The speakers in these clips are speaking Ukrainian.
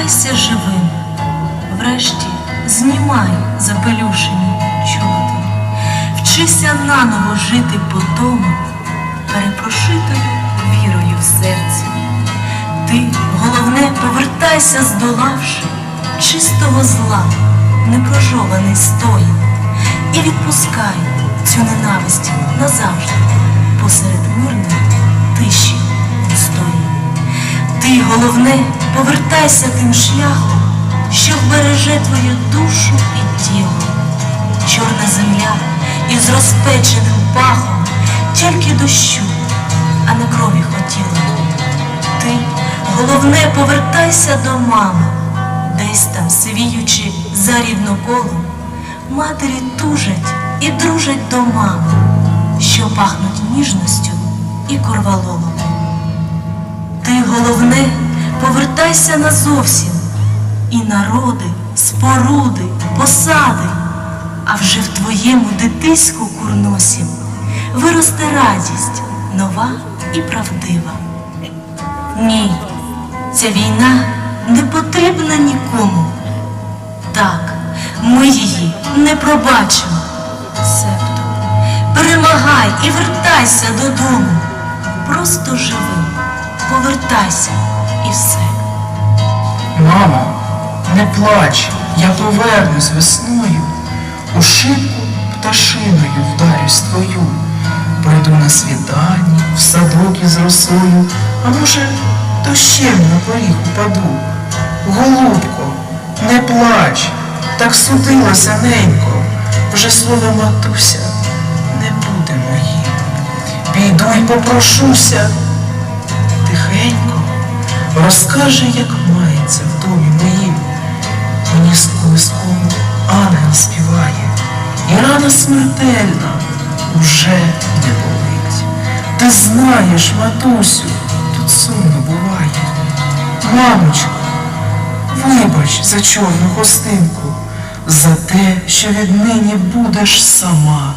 повертайся живим. Врешті знімай запелюшені чоботи. Вчися наново жити по тому, перепрошитою вірою в серці. Ти, головне, повертайся, здолавши чистого зла, непрожований стоїн, і відпускай цю ненависть назавжди посеред мирної тиші стої. Ти, головне, повертайся тим шляхом, що вбереже твою душу і тіло. Чорна земля із розпеченим пахом тільки дощу, а не крові хотіла. Ти, головне, повертайся до мами, десь там сивіючи за рідну коло, матері тужать і дружать до мами, що пахнуть ніжністю і корвалолом. Повертайся назовсім, і народи, споруди, посади, а вже в твоєму дитиську курносі виросте радість нова і правдива. Ні, ця війна не потрібна нікому. Так, ми її не пробачимо. Себто, перемагай і вертайся додому. Просто живи, повертайся і все. Мамо, не плач, я повернусь весною, у шибку пташиною вдарюсь твою. Прийду на світанні, в садок із росою, а може, дощем на поріг упаду. Голубко, не плач, так судилося ненько, вже слово матуся не буде моїм. Піду й попрошуся, тихенько, розкаже, як мається в домі моїм. Мені з колиском ангел співає, і рана смертельна уже не болить. Ти знаєш, матусю, тут сумно буває. Мамочко, вибач за чорну хостинку, за те, що віднині будеш сама.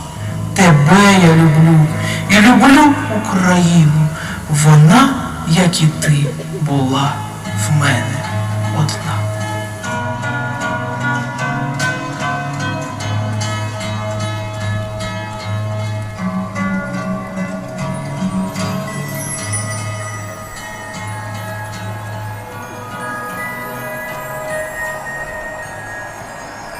Тебе я люблю і люблю Україну. Вона, як і ти, була в мене 어둡나